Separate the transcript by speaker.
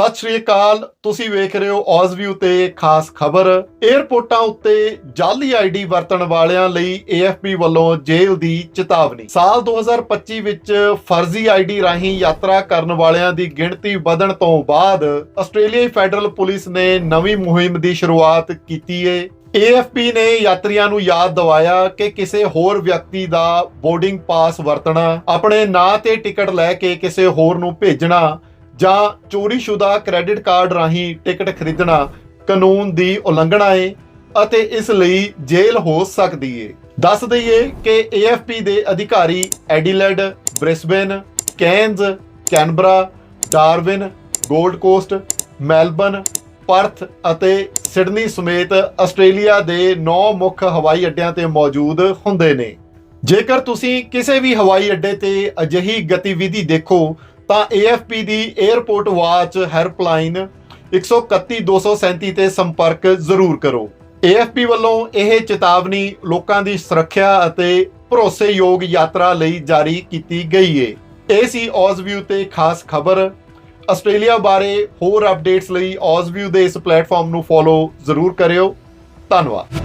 Speaker 1: ਸਤਿ ਸ਼੍ਰੀ ਅਕਾਲ। ਤੁਸੀਂ ਵੇਖ ਰਹੇ ਹੋ ਔਜ਼ਵਿਊ ਤੇ ਖਾਸ ਖਬਰ। 에ਅਰਪੋਰਟਾਂ ਉੱਤੇ ਜਾਲੀ ਆਈਡੀ ਵਰਤਣ ਵਾਲਿਆਂ ਲਈ AFP ਵੱਲੋਂ ਜੇਲ੍ਹ ਦੀ ਚੇਤਾਵਨੀ। ਸਾਲ 2025 ਵਿੱਚ ਫਰਜ਼ੀ ਆਈਡੀ ਰਾਹੀਂ ਯਾਤਰਾ ਕਰਨ ਵਾਲਿਆਂ ਦੀ ਗਿਣਤੀ ਵਧਣ ਤੋਂ ਬਾਅਦ ਆਸਟ੍ਰੇਲੀਆਈ ਫੈਡਰਲ ਪੁਲਿਸ ਨੇ ਨਵੀਂ ਮੁਹਿੰਮ ਦੀ ਸ਼ੁਰੂਆਤ ਕੀਤੀ ਹੈ AFP ਨੇ ਯਾਤਰੀਆਂ ਨੂੰ ਯਾਦ ਦਿਵਾਇਆ ਕਿ ਕਿਸੇ ਹੋਰ ਵਿਅਕਤੀ ਦਾ ਬੋਰਡਿੰਗ ਪਾਸ ਵਰਤਣਾ, ਆਪਣੇ ਨਾਂ ਤੇ ਟਿਕਟ ਲੈ ਕੇ ਕਿਸੇ ਹੋਰ ਨੂੰ ਭੇਜਣਾ ਜਾਂ ਚੋਰੀशुदा ਕ੍ਰੈਡਿਟ ਕਾਰਡ ਰਾਹੀਂ ਟਿਕਟ ਖਰੀਦਣਾ ਕਾਨੂੰਨ ਦੀ ਉਲੰਘਣਾ ਹੈ ਅਤੇ ਇਸ ਲਈ ਜੇਲ੍ਹ ਹੋ ਸਕਦੀ ਹੈ ਦੱਸ ਦਈਏ ਕਿ AFP ਦੇ ਅਧਿਕਾਰੀ Adelaide, Brisbane, Cairns, Canberra, Darwin, Gold Coast, Melbourne, Perth ਅਤੇ ਸਿਡਨੀ ਸਮੇਤ ਆਸਟ੍ਰੇਲੀਆ ਦੇ 9 ਮੁੱਖ ਹਵਾਈ ਅੱਡਿਆਂ ਤੇ ਮੌਜੂਦ ਹੁੰਦੇ ਨੇ। ਜੇਕਰ ਤੁਸੀਂ ਕਿਸੇ ਵੀ ਹਵਾਈ ਅੱਡੇ ਤੇ ਅਜਿਹੀ ਗਤੀਵਿਧੀ ਦੇਖੋ ਤਾਂ AFP ਦੀ 에ਅਰਪੋਰਟ ਵਾਚ ਹੈਲਪਲਾਈਨ 131237 ਤੇ ਸੰਪਰਕ ਜ਼ਰੂਰ ਕਰੋ। AFP ਵੱਲੋਂ ਇਹ ਚੇਤਾਵਨੀ ਲੋਕਾਂ ਦੀ ਸੁਰੱਖਿਆ ਅਤੇ ਭਰੋਸੇਯੋਗ ਯਾਤਰਾ ਲਈ ਜਾਰੀ ਕੀਤੀ ਗਈ ਏ। ਇਹ ਸੀ ਔਜ਼ਵਿਊ ਤੇ ਖਾਸ ਖਬਰ। ਆਸਟ੍ਰੇਲੀਆ ਬਾਰੇ ਹੋਰ ਅਪਡੇਟਸ ਲਈ ਔਜ਼ਵਿਊ ਦੇ ਇਸ ਪਲੇਟਫਾਰਮ ਨੂੰ ਫੋਲੋ ਜ਼ਰੂਰ ਕਰਿਓ। ਧੰਨਵਾਦ।